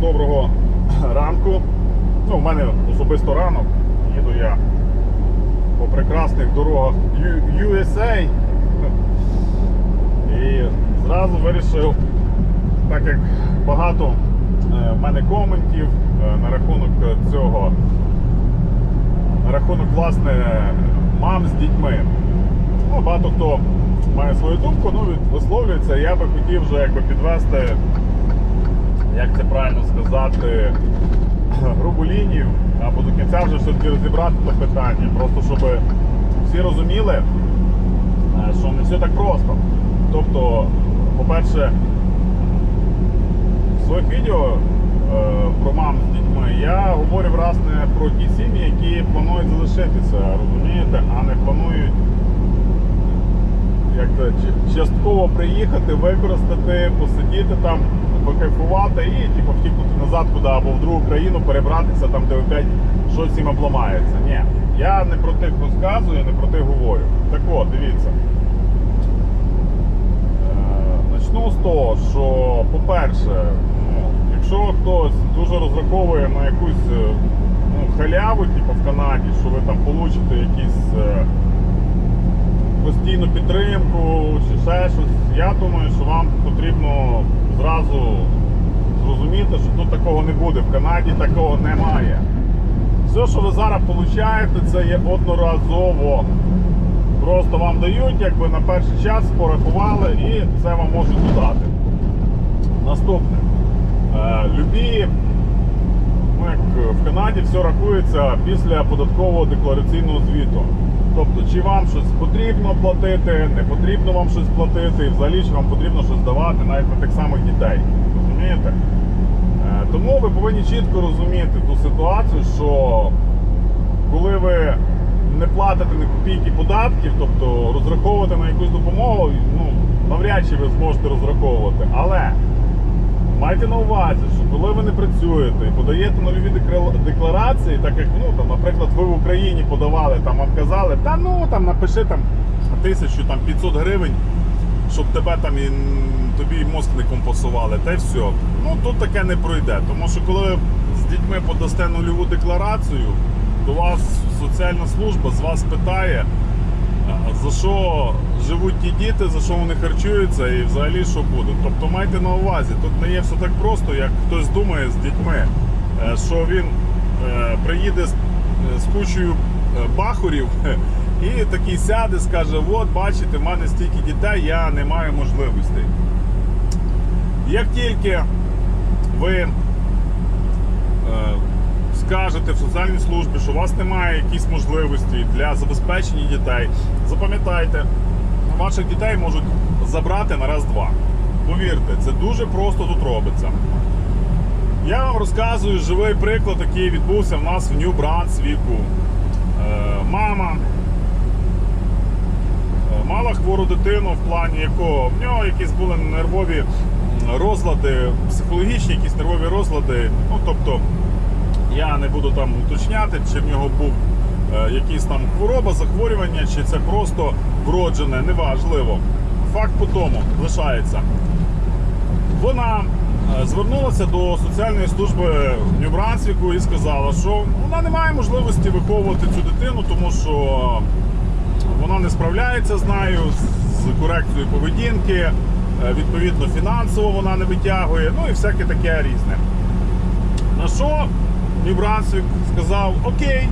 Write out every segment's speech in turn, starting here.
Доброго ранку. Ну, у мене особисто ранок. Їду я по прекрасних дорогах USA. І зразу вирішив, так як багато е, в мене коментів е, на рахунок цього, на рахунок власне мам з дітьми. Ну, багато хто має свою думку, ну, висловлюється. Я би хотів вже якби підвести як це правильно сказати, грубу лінію, або до кінця вже все-таки розібрати це питання. Просто щоб всі розуміли, е, що не все так просто. Тобто, по-перше, в своїх відео е, про мам з дітьми я говорю власне про ті сім'ї, які планують залишитися, розумієте, а не планують як то, частково приїхати, використати, посидіти там, покайфувати і типу, втікнути назад куди або в другу країну, перебратися там, де опять щось їм обламається. Ні, я не про тих розказую, не про тих говорю. Так от, дивіться. Е, Начну з того, що, по-перше, ну, якщо хтось дуже розраховує на якусь е, ну, халяву, типу в Канаді, що ви там получите якісь. Постійну підтримку чи ще щось. Я думаю, що вам потрібно зразу зрозуміти, що тут такого не буде. В Канаді такого немає. Все, що ви зараз получаєте, це є одноразово. Просто вам дають, якби на перший час порахували і це вам можуть додати. Наступне. Е, любі, ну як в Канаді все рахується після податкового деклараційного звіту. Тобто, чи вам щось потрібно платити, не потрібно вам щось платити, і взагалі чи вам потрібно щось давати навіть на тих самих дітей. Розумієте? Е, Тому ви повинні чітко розуміти ту ситуацію, що коли ви не платите ні копійки податків, тобто розраховувати на якусь допомогу, ну, навряд чи ви зможете розраховувати. Але Майте на увазі, що коли ви не працюєте і подаєте нульові декла- декларації, так як, ну, там, наприклад, ви в Україні подавали, там вам казали, та ну там напиши там тисячу там 500 гривень, щоб тебе там і тобі мозк не компасували, та й все. Ну тут таке не пройде. Тому що коли з дітьми подасте нульову декларацію, до вас соціальна служба з вас питає. За що живуть ті діти, за що вони харчуються і взагалі що буде. Тобто майте на увазі, тут не є все так просто, як хтось думає з дітьми, е, що він е, приїде з, з кучою е, бахурів і такий сяде, скаже: от бачите, в мене стільки дітей, я не маю можливостей. Як тільки ви е, скажете в соціальній службі, що у вас немає якісь можливості для забезпечення дітей, запам'ятайте, ваших дітей можуть забрати на раз-два. Повірте, це дуже просто тут робиться. Я вам розказую живий приклад, який відбувся в нас в Нью-Брансвіку. Е, мама е, мала хвору дитину, в плані якого в нього якісь були нервові розлади, психологічні якісь нервові розлади. Ну, тобто, я не буду там уточняти, чи в нього був е, якийсь там хвороба, захворювання, чи це просто вроджене, неважливо. Факт по тому лишається. Вона е, звернулася до соціальної служби Нью-Брансвіку і сказала, що вона не має можливості виховувати цю дитину, тому що вона не справляється з нею з корекцією поведінки, е, відповідно, фінансово вона не витягує, ну і всяке таке різне. На що Нью-Брансвік сказав: Окей,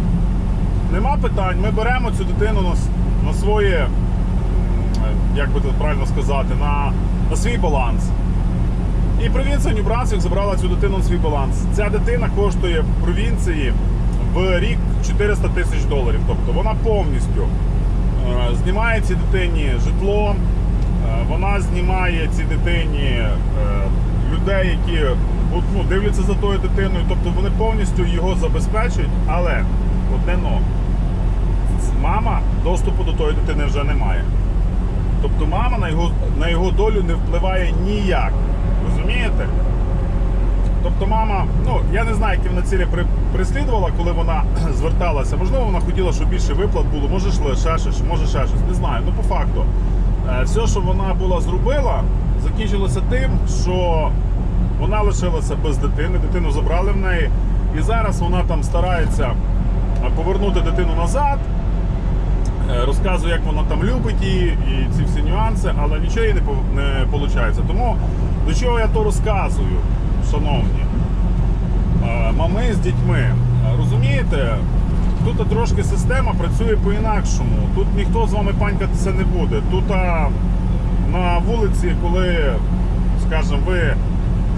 нема питань, ми беремо цю дитину на, на своє, як би це правильно сказати, на, на свій баланс. І провінція Нью-Брансвік забрала цю дитину на свій баланс. Ця дитина коштує в провінції в рік 400 тисяч доларів. Тобто вона повністю е, знімає цій дитині житло, е, вона знімає цій дитині е, людей, які ну, дивляться за тою дитиною, тобто вони повністю його забезпечують, але одне но. Мама доступу до тої дитини вже не має. Тобто мама на його, на його долю не впливає ніяк. Розумієте? Тобто мама, ну я не знаю, які вона цілі при, переслідувала, коли вона зверталася. Можливо, вона хотіла, щоб більше виплат було, може ще щось, може ще щось. Не знаю. Ну по факту, е, все, що вона була зробила, закінчилося тим, що вона лише залишилася без дитини, дитину забрали в неї. І зараз вона там старається е, повернути дитину назад. Е, Розказує, як вона там любить її і ці всі нюанси, але нічого їй не, виходить. Тому до чого я то розказую, шановні е, мами з дітьми. Е, Розумієте, тут трошки система працює по-інакшому. Тут ніхто з вами панькатися не буде. Тут на вулиці, коли, скажімо, ви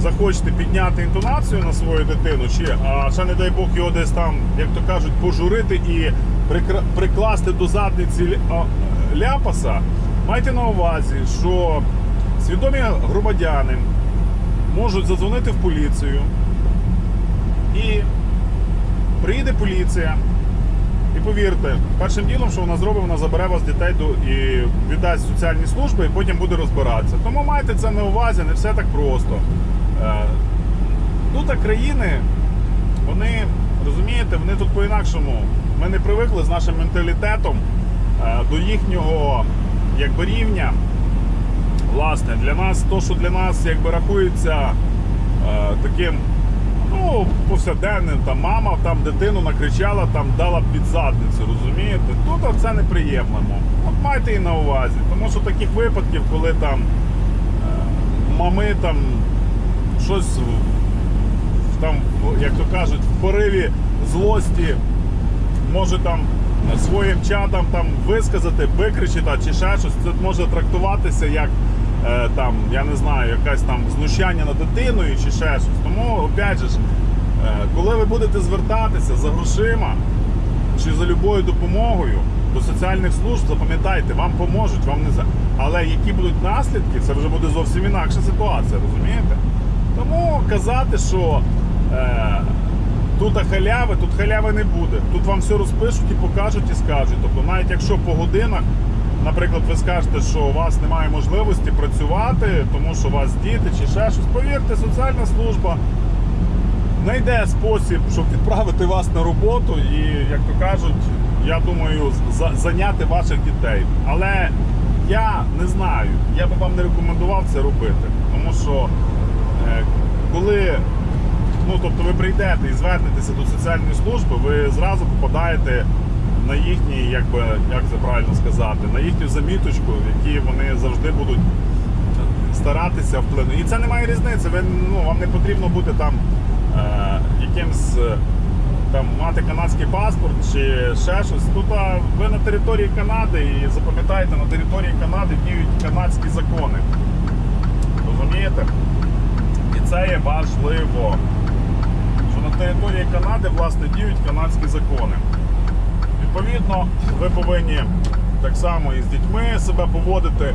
захочете підняти інтонацію на свою дитину, чи а ще не дай Бог його десь там, як то кажуть, пожурити і прикласти до задниці ляпаса, майте на увазі, що свідомі громадяни можуть задзвонити в поліцію. І приїде поліція. І повірте, першим ділом, що вона зробить, вона забере вас дітей до і віддасть соціальні служби, і потім буде розбиратися. Тому майте це на увазі, не все так просто. Е, Тут країни, вони розумієте, вони тут по-інакшому. Ми не привикли з нашим менталітетом е, до їхнього якби рівня. Власне, для нас то, що для нас якби рахується е, таким ну, повсякденним, там мама там дитину накричала, там дала під задницю, розумієте? Тут це неприємно. От майте і на увазі. Тому що таких випадків, коли там е, мами там щось там, як то кажуть, в пориві злості може там своїм чадам там висказати, викричити чи ще щось, це може трактуватися як е, там, я не знаю, якась там знущання над дитиною чи ще щось. Тому, опять же, е, коли ви будете звертатися за грошима чи за любою допомогою до соціальних служб, запам'ятайте, вам поможуть, вам не за. Але які будуть наслідки, це вже буде зовсім інакша ситуація, розумієте? Тому казати, що е, тут халяви, тут халяви не буде. Тут вам все розпишуть і покажуть і скажуть. Тобто, навіть якщо по годинах, наприклад, ви скажете, що у вас немає можливості працювати, тому що у вас діти чи ще щось, повірте, соціальна служба знайде спосіб, щоб відправити вас на роботу і, як то кажуть, я думаю, зайняти ваших дітей. Але я не знаю, я би вам не рекомендував це робити, тому що е, коли ну, тобто ви прийдете і звернетеся до соціальної служби, ви зразу попадаєте на їхній, як би, як це правильно сказати, на їхню заміточку, в якій вони завжди будуть старатися вплинути. І це не має різниці. Ви, ну, вам не потрібно бути там е, якимсь е, там мати канадський паспорт чи ще щось. Тут а, ви на території Канади і запам'ятайте, на території Канади діють канадські закони. Розумієте? І це є важливо. Території Канади власне діють канадські закони. Відповідно, ви повинні так само і з дітьми себе поводити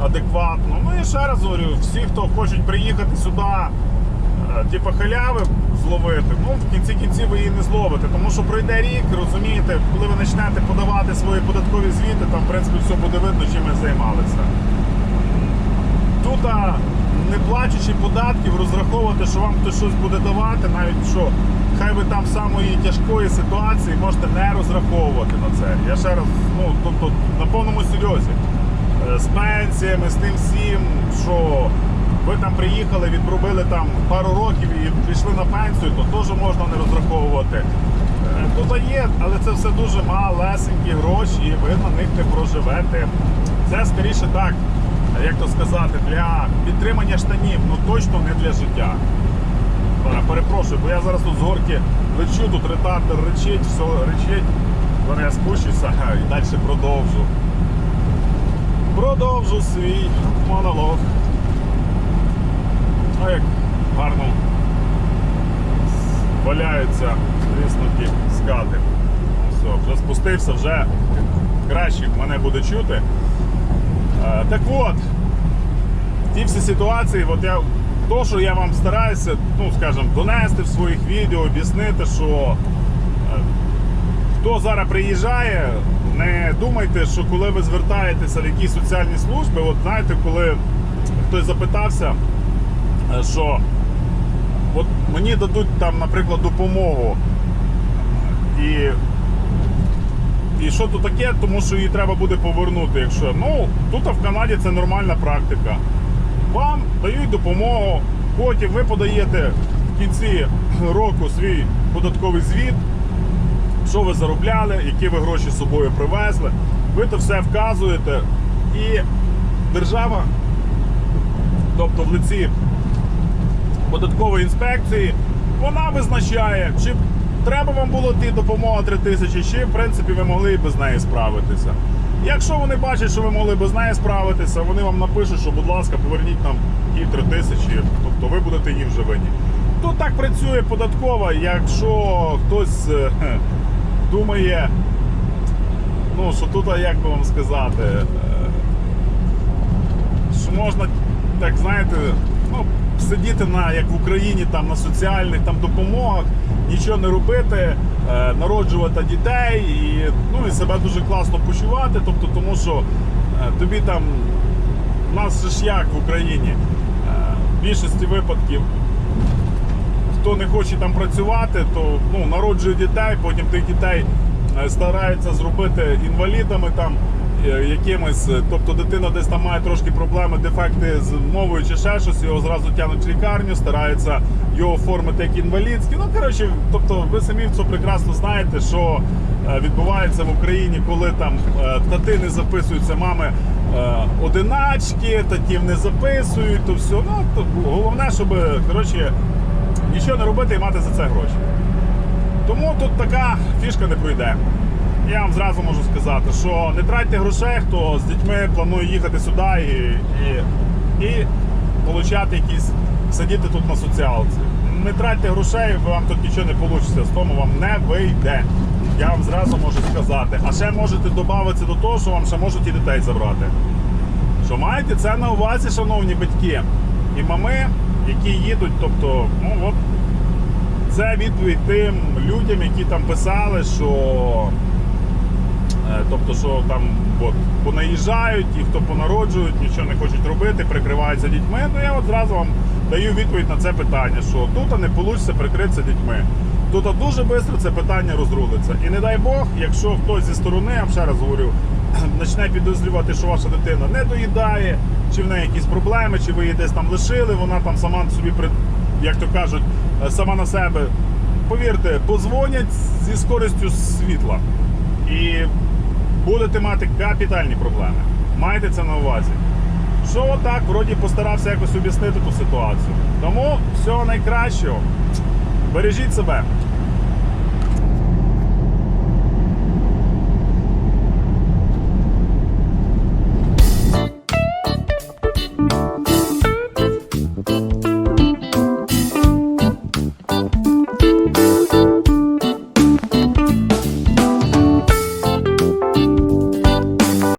адекватно. Ну і ще раз говорю, всі, хто хочуть приїхати сюди, е, типу халяви зловити, ну в кінці кінці ви її не зловите. Тому що пройде рік, розумієте, коли ви почнете подавати свої податкові звіти, там в принципі все буде видно, чим ви займалися. Тут не плачучи податків, розраховувати, що вам хтось щось буде давати, навіть що хай ви там самої тяжкої ситуації можете не розраховувати на це. Я ще раз, ну тобто на повному серйозі. Е, З пенсіями, з тим всім, що ви там приїхали, відробили там пару років і пішли на пенсію, то теж можна не розраховувати. Е, Тут є, але це все дуже малесенькі гроші, і ви на них не проживете. Це скоріше так, як то сказати, для підтримання штанів, ну точно не для життя. Е, Перепрошую, бо я зараз тут з горки лечу, тут ретардер речить, все речить. Зараз я спущуся і далі продовжу. Продовжу свій монолог. А як гарно валяються тріснуті скати. Все, вже спустився, вже краще мене буде чути. Е, Так от, ті всі ситуації, от я, то, що я вам стараюся, ну, скажімо, донести в своїх відео, об'яснити, що е, хто зараз приїжджає, не думайте, що коли ви звертаєтеся в якісь соціальні служби, от знаєте, коли хтось запитався, е, що от мені дадуть там, наприклад, допомогу. І, і що то таке, тому що її треба буде повернути. Якщо ну тут в Канаді це нормальна практика. Вам дають допомогу, Потім ви подаєте в кінці року свій податковий звіт, що ви заробляли, які ви гроші з собою привезли. Ви то все вказуєте. І держава, тобто в лиці податкової інспекції, вона визначає, чи треба вам було ті допомога 3 тисячі, чи в принципі ви могли і без неї справитися. Якщо вони бачать, що ви могли без неї справитися, вони вам напишуть, що, будь ласка, поверніть нам ті 3 тисячі, тобто ви будете їм вже винні. Тут так працює податкова, якщо хтось е, думає, ну, що тут, як би вам сказати, е, що можна, так знаєте, ну, сидіти на, як в Україні, там, на соціальних там, допомогах, нічого не робити, е, народжувати дітей і, ну, і себе дуже класно почувати. Тобто, тому що е, тобі там, у нас ж як в Україні, е, в більшості випадків хто не хоче там працювати, то ну, народжує дітей, потім тих дітей стараються зробити інвалідами там якимось. Е, Тобто дитина десь там має трошки проблеми, дефекти з мовою чи ще щось, його зразу тягнуть в лікарню, стараються його оформити як інвалідський. Ну, коротше, тобто ви самі це прекрасно знаєте, що е, відбувається в Україні, коли там е, тати не записуються, мами е, одиначки, татів не записують, то все. Ну, то головне, щоб коротше, нічого не робити і мати за це гроші. Тому тут така фішка не пройде. Я вам зразу можу сказати, що не тратьте грошей, хто з дітьми планує їхати сюди і, і, і получати якісь, сидіти тут на соціалці. Не тратьте грошей, вам тут нічого не вийде, з тому вам не вийде. Я вам зразу можу сказати. А ще можете додатися до того, що вам ще можуть і дітей забрати. Що маєте це на увазі, шановні батьки і мами, які їдуть, тобто, ну от це відповідь тим людям, які там писали, що тобто, що там от, понаїжджають, і хто понароджують, нічого не хочуть робити, прикриваються дітьми. Ну я от зразу вам даю відповідь на це питання, що тут не вийде прикритися дітьми. Тут дуже швидко це питання розрулиться. І не дай Бог, якщо хтось зі сторони, я вам ще раз говорю, почне підозрювати, що ваша дитина не доїдає, чи в неї якісь проблеми, чи ви її десь там лишили, вона там сама собі як то кажуть, е, сама на себе. Повірте, позвонять зі скоростю світла. І будете мати капітальні проблеми. Майте це на увазі. Що отак, вроді постарався якось об'яснити ту ситуацію. Тому всього найкращого. Бережіть себе.